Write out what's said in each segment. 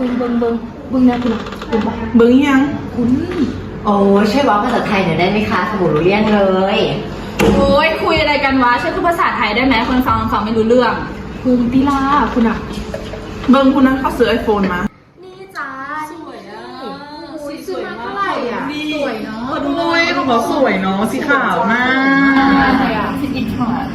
เบิ้งเบิ้งแน่คุณอะเบิ้งปะเบิ้งยังคุณโอ้ยช่วยบอกภาษาไทยหน่อยได้ไหมคะสมุนรู้เรื่องเลยโอ้ยคุยอะไรกันวะช่วยพูดภาษาไทยได้ไหมคนฟังฟังไม่รู้เรื่องคุณติลาคุณอะเบิ้งคุณนั้นเขาซื้อไอโฟนมา นี่จ้าสวยอะสีสวยมากเท่าไหร่อะสวยเนาะโอ้ยเขาบอกสวยเนาะสีขาวมากสิอินทอร์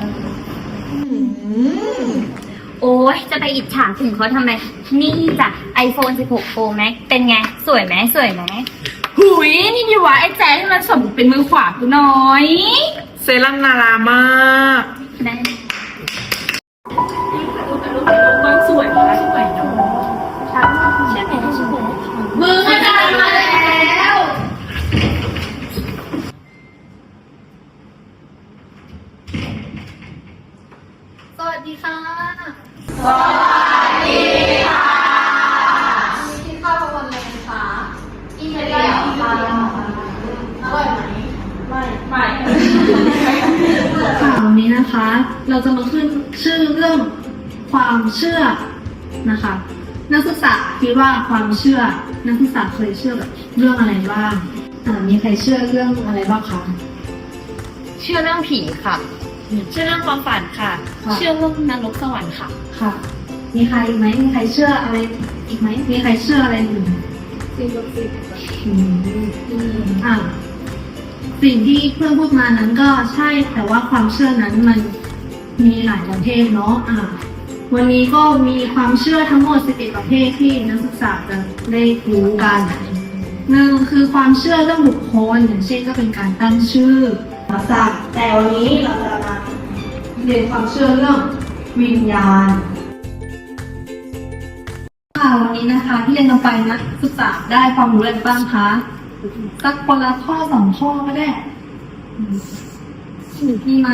โอ้ยจะไปอิจฉาถึงเขาทำไม นี่จ้ะ iPhone 16 Pro Max เป็นไง สวยไหมสวยไหมหุยนี่ดีวะไอ้แจ๊ที่มันสมเป็นมือขวากูหน่อย เซรั่มนารามาก ได้ สวัสดีค่ะค่ะวันนี้นะคะ เราจะมาขึ้นชื่อเรื่องความเชื่อนะคะ นักศึกษาคิดว่าความเชื่อ นักศึกษาเคยเชื่อแบบเรื่องอะไรบ้างมีใครเชื่อเรื่องอะไรบ้างคะ เชื่อเรื่องผีค่ะ ชื่อเรื่องความฝันค่ะ ค่ะ เชื่อเรื่องนรกสวรรค์ค่ะ ค่ะ มีใครอีกไหมมีใครเชื่ออะไรอีกไหมมีใครเชื่ออะไรอื่นอืม อ่าสิ่งที่เพื่อนพูดมานั้นก็ใช่แต่ว่าความเชื่อนั้นมันมีหลายประเภทเนาะอ่าวันนี้ก็มีความเชื่อทั้งหมด 11 ประเภทที่นักศึกษาจะได้รู้กันหนึ่งคือความเชื่อเรื่องบุคคลอย่างเช่นก็เป็นการตั้งชื่อ ศาสตร์แต่วันนี้เราจะมาเรียนความเชื่อเรื่องวิญญาณค่ะวันนี้นะคะที่เรียนกันไปนะศึกษาได้ความรู้อะไรบ้างคะสักคนละข้อสองข้อก็ได้อืมมีไหม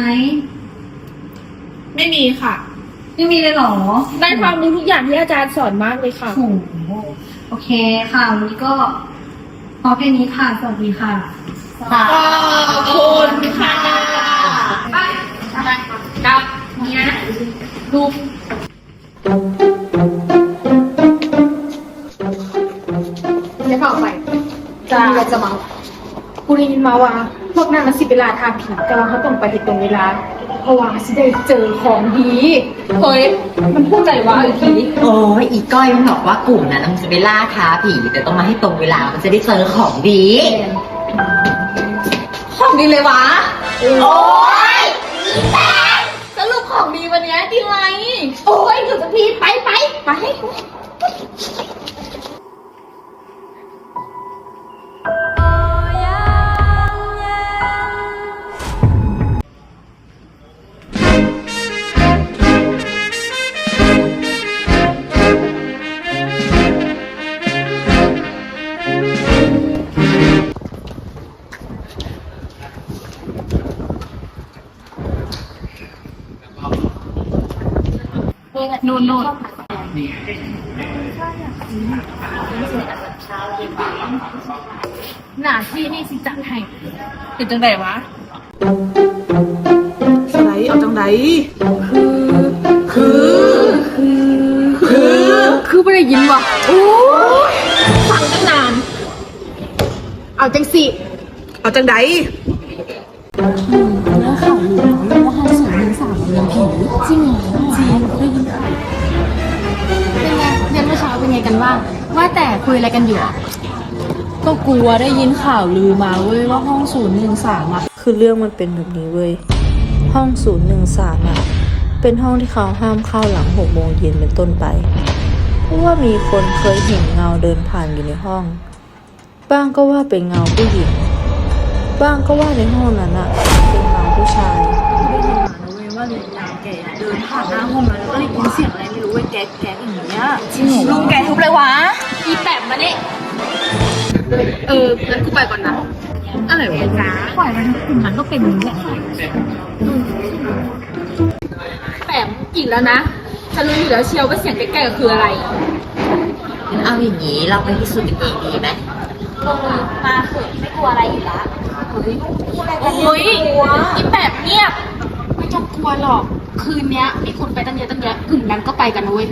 ไม่มีค่ะ ไม่มีเลยเหรอ ได้ความรู้ทุกอย่างที่อาจารย์สอนมากเลยค่ะโอ้โหโอเคค่ะวันนี้ก็พอแค่นี้ค่ะ สวัสดีค่ะค่ะ ขอบคุณค่ะไปกลับนี่นะดูเดี๋ยวเข้าไปจะมีอะไรจะเมากูได้ยินมาว่า พวกนั้นมันสิเวลาทางผีแต่ว่าเขาต้องไปที่ตรงเวลาเพราะว่าสิได้เจอของดีเฮ้ยมันพูดใจว่าไอ้ผีโอ้ยอีก้อยมันบอกว่ากลุ่มนั้นมันจะไปล่าท้าผีแต่ต้องมาให้ตรงเวลามันจะได้เจอของดี ของดีเลยวะ โอ้ยสรุปของดีวันเนี้ยดีไหมโอ้ยอยู่สักทีไปไปไป นู่นนู่นหน้าที่นี่สิจัดให้เป็นจังไดวะสไลด์เอาจังไดคือคือคือไม่ได้ยินว่ะโอ้ยฟังตั้งนาน เอาจังสิ เอาจังไดเป็น ว่าแต่คุยอะไรกันอยู่อะก็กลัวได้ยินข่าวลือมาเว้ยว่าห้องศูนย์หนึ่งสามอะคือเรื่องมันเป็นแบบนี้เว้ย ห้อง013อะเป็นห้องที่เขาห้ามเข้าหลัง6โมงเย็นเป็นต้นไป เพราะว่ามีคนเคยเห็นเงาเดินผ่านอยู่ในห้อง บ้างก็ว่าเป็นเงาผู้หญิง บ้างก็ว่าในห้องนั้นอะ เอองั้นกูไปก่อนนะ อะไรวะปล่อยมันกลุ่มนั้นก็เป็นอย่างนี้แหละแปมอีกแล้วนะฉันรู้อยู่แล้วเชียวว่าเสียงใกล้ๆก็คืออะไรงั้นเอาอย่างนี้เราไปพิสูจน์กันเองดีไหมมาเถอะไม่กลัวอะไรอยู่ละเฮ้ยอีแปมเงียบไม่ต้องกลัวหรอก คืนเนี้ยมีคนไปตั้งเยอะตั้งแยะกลุ่มนั้นก็ไปกันนะเว้ย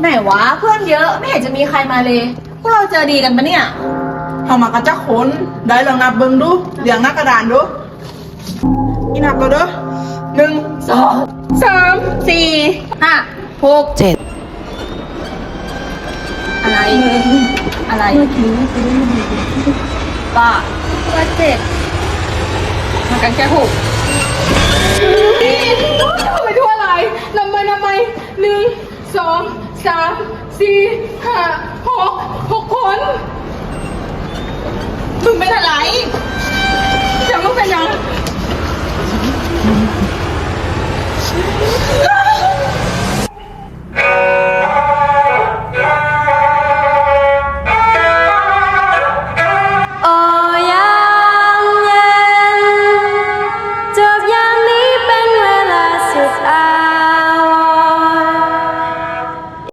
ไหนวะเพื่อนเยอะไม่เห็นจะมีใครมาเลย พวกเราเจอดีกันปะเนี่ยเข้ามากันจักคนได้ลองนับเบิ่งดูเรียงหน้ากระดานดูอีนับก็เด้อหนึ่งสองสามสี่ห้าหกเจ็ดอะไรอะไรป้าเพื่อเจ็ดมากันแค่หก ต้องทำไปทั่วหลำไปนำไปหนึ่งสองสามสี่ห้าหกหกคนมึงเป็นอะไรจะมึงเป็นยัง